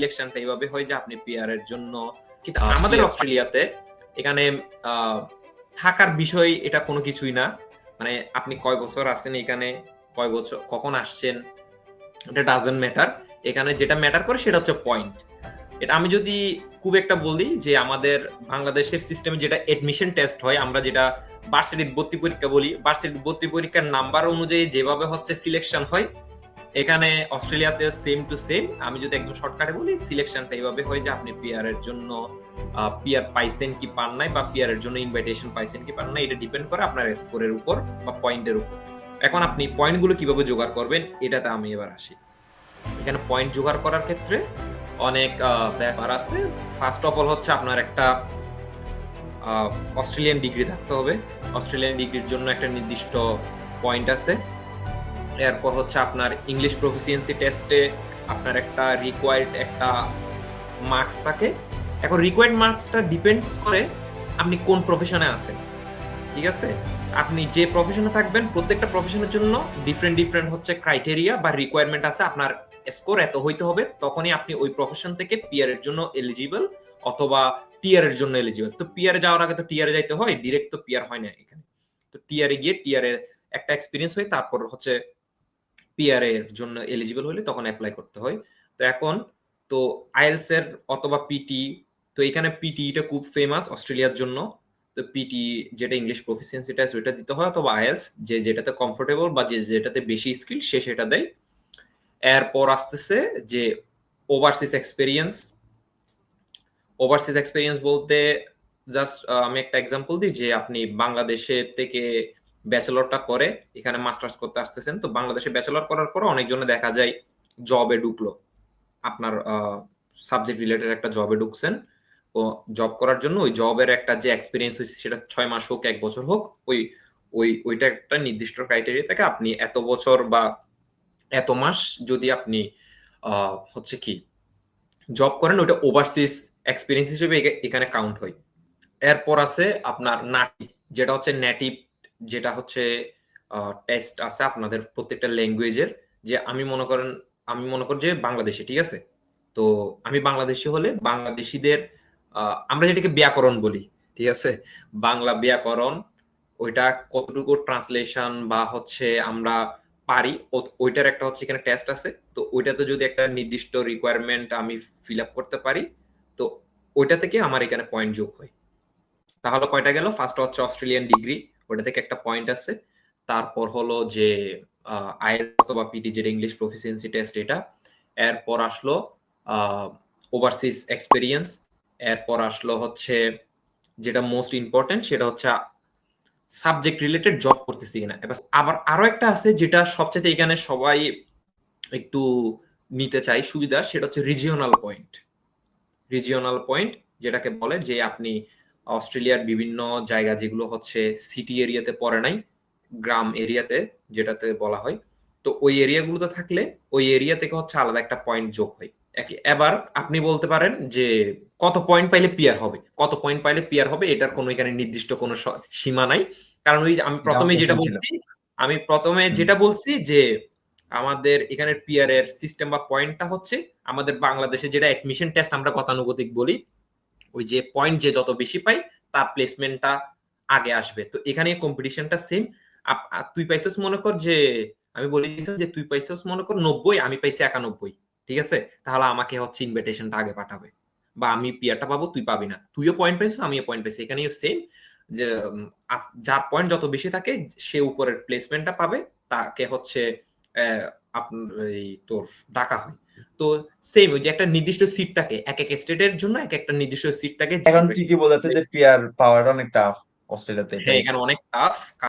সিলেকশনটা এইভাবে হয় যে আপনি পিআর এর জন্য কিন্তু আমাদের অস্ট্রেলিয়াতে এখানে থাকার বিষয় এটা কোনো কিছুই না। মানে আপনি কয় বছর আছেন এখানে কয় বছর কখন আসছেন এটা ডাজেন্ট ম্যাটার এখানে যেটা ম্যাটার করে সেটা হচ্ছে পয়েন্ট এটা আমি যদি খুব একটা বলি যে আমাদের বাংলাদেশের সিস্টেমে যেটা এডমিশন টেস্ট হয় আমরা যেটা বার্ষিক ভর্তি পরীক্ষা বলি বার্ষিক ভর্তি পরীক্ষার নাম্বার অনুযায়ী যেভাবে হচ্ছে সিলেকশন হয় এখানে অস্ট্রেলিয়াতে সেম টু সেম আমি যদি একদম শর্টকাটে বলি সিলেকশনটা এইভাবে হয় যে আপনি পিআর এর জন্য পিআর পাইছেন কি পান নাই, বা পিআর এর জন্য ইনভাইটেশন পাইছেন কি পান নাই, এটা ডিপেন্ড করে আপনার স্কোরের উপর বা পয়েন্টের উপর। এখন আপনি পয়েন্টগুলো কীভাবে জোগাড় করবেন, এটাতে আমি এবার আসি। এখানে পয়েন্ট জোগাড় করার ক্ষেত্রে অনেক ব্যাপার আছে। ফার্স্ট অফ অল হচ্ছে আপনার একটা অস্ট্রেলিয়ান ডিগ্রি থাকতে হবে। অস্ট্রেলিয়ান ডিগ্রির জন্য একটা নির্দিষ্ট পয়েন্ট আছে। এরপর হচ্ছে আপনার ইংলিশ প্রফিসিয়েন্সি টেস্টে আপনার একটা রিকোয়ার্ড একটা মার্কস থাকে। এখন রিকোয়ার্ড মার্কসটা ডিপেন্ডস করে আপনি কোন প্রফেশনে আছেন, ঠিক আছে? আপনি যে প্রফেশনে থাকবেন, প্রত্যেকটা প্রফেশনের জন্য ডিফারেন্ট ডিফারেন্ট হচ্ছে ক্রাইটেরিয়া বা রিকোয়ারমেন্ট আছে। আপনার স্কোর এত হইতে হবে, তখনই আপনি ওই প্রফেশন থেকে পিআর এর জন্য এলিজিবল অথবা টিআর এর জন্য এলিজিবল তো পিআর যাওয়ার আগে তো টিআর যাইতে হয় ডিরেক্ট তো পিয়ার হয় না এখানে। তো টিআর গিয়ে টিআর এ একটা এক্সপিরিয়েন্স হয়ে তারপর হচ্ছে পিআর এর জন্য এলিজিবল হলে তখন অ্যাপ্লাই করতে হয়। তো এখন তো আইএলস এর অথবা পিটি তো এখানে পিটিটা খুব ফেমাস অস্ট্রেলিয়ার জন্য। তো পিটি যেটা ইংলিশ প্রফিসিয়েন্সি টেস্ট ওইটা দিতে হয় অথবা আইএলস যে যেটাতে কমফোর্টেবল বা যে যেটাতে বেশি স্কিল সে সেটা দেয়। এরপর আসতেছে যে ওভারসিজ এক্সপেরিয়েন্স ওভারসিজ এক্সপেরিয়েন্স বলতে জাস্ট আমি একটা এক্সাম্পল দিই যে আপনি বাংলাদেশে থেকে ব্যাচেলরটা করে, এখানে মাস্টার্স করতে আসতেছেন। তো বাংলাদেশে ব্যাচেলর করার পর অনেকজনে দেখা যায় জবে ঢুকলো। আপনার সাবজেক্ট রিলেটেড একটা জবে ঢুকছেন। ও জব করার জন্য ওই জবের একটা যে এক্সপিরিয়েন্স হয়েছে, সেটা ছয় মাস হোক, এক বছর হোক, ওই ওই, ওইটা একটা নির্দিষ্ট ক্রাইটেরিয়া থেকে আপনি এত বছর বা এত মাস যদি আপনি হচ্ছে কি জব করেন, ওইটা ওভারসিজ এক্সপিরিয়েন্স হিসেবে এখানে কাউন্ট হয়। এরপর আছে আপনার নাটি, যেটা হচ্ছে নেটিভ যেটা হচ্ছে টেস্ট আছে আপনাদের প্রত্যেকটা ল্যাঙ্গুয়েজের যে আমি মনে করেন, আমি মনে করি যে বাংলাদেশি, ঠিক আছে? তো আমি বাংলাদেশি হলে বাংলাদেশিদের আমরা যেটাকে ব্যাকরণ বলি, ঠিক আছে? বাংলা ব্যাকরণ, ওইটা কতটুকু ট্রান্সলেশন বা হচ্ছে আমরা পারি ওইটার একটা হচ্ছে এখানে টেস্ট আছে, তো ওইটাতে যদি একটা নির্দিষ্ট রিকোয়ারমেন্ট আমি ফিল আপ করতে পারি, তো ওইটা থেকে আমার এখানে পয়েন্ট যোগ হয়। তাহলে কয়টা গেল? ফার্স্ট হচ্ছে অস্ট্রেলিয়ান ডিগ্রি ওটা থেকে একটা পয়েন্ট আছে। তারপর হলো যে আইএল অথবা পিটি যেটা ইংলিশ প্রফিসিয়েন্সি টেস্ট এটা। এরপর আসলো ওভারসিজ এক্সপেরিয়েন্স এরপর আসলো হচ্ছে, যেটা মোস্ট ইম্পর্টেন্ট সেটা হচ্ছে সাবজেক্ট রিলেটেড জব করতেছি কিনা। এবার আবার আরও একটা আছে যেটা সবচেয়ে এখানে সবাই একটু নিতে চাই সুবিধা, সেটা হচ্ছে রিজিওনাল পয়েন্ট রিজিওনাল পয়েন্ট যেটাকে বলে যে আপনি অস্ট্রেলিয়ার বিভিন্ন জায়গা যেগুলো হচ্ছে সিটি এরিয়াতে পড়ে নাই গ্রাম এরিয়াতে যেটাতে বলা হয়। তো ওই এরিয়াগুলোতে থাকলে ওই এরিয়া থেকে হচ্ছে আলাদা একটা পয়েন্ট যোগ হয়। এবার আপনি বলতে পারেন যে কত পয়েন্ট পাইলে পিয়ার হবে? কত পয়েন্ট পাইলে পিয়ার হবে? এটার কোনো এখানে নির্দিষ্ট কোনো সীমা নাই। কারণ ওই আমি প্রথমে যেটা বলছি আমি প্রথমে যেটা বলছি যে আমাদের এখানে পিয়ার এর সিস্টেম বা পয়েন্টটা হচ্ছে আমাদের বাংলাদেশে যেটা অ্যাডমিশন টেস্ট আমরা গতানুগতিক বলি ওই যে পয়েন্ট যে যত বেশি পাই, তার প্লেসমেন্টটা আগে আসবে। তো এখানে কম্পিটিশনটা সেম তুই পাইছিস মনে কর যে, আমি বলে দিয়েছিলাম যে তুই পাইছিস মনে কর নব্বই, আমি পাইছি একানব্বই। ঠিক আছে? তাহলে আমাকে হচ্ছে ইনভিটেশনটা আগে পাঠাবে। বা আমি পিয়ারটা পাবো, তুই পাবি না। তুইও পয়েন্ট পাইছিস, আমিও পয়েন্ট পাইছি। এখানেও সেম যে যার পয়েন্ট যত বেশি থাকে, সে উপরের প্লেসমেন্টটা পাবে। তাকে হচ্ছে আপনার এই তোর ডাকা হয়। তো সেম ওই যে একটা নির্দিষ্ট সিট থাকে এক এক স্টেটের জন্য এক একটা নির্দিষ্ট সিট থাকে। এখন ঠিকই বলেছে যে পিয়ার পাওয়ার অনেক টাফ অস্ট্রেলিয়াতে। হ্যাঁ এখানে অনেক টাফ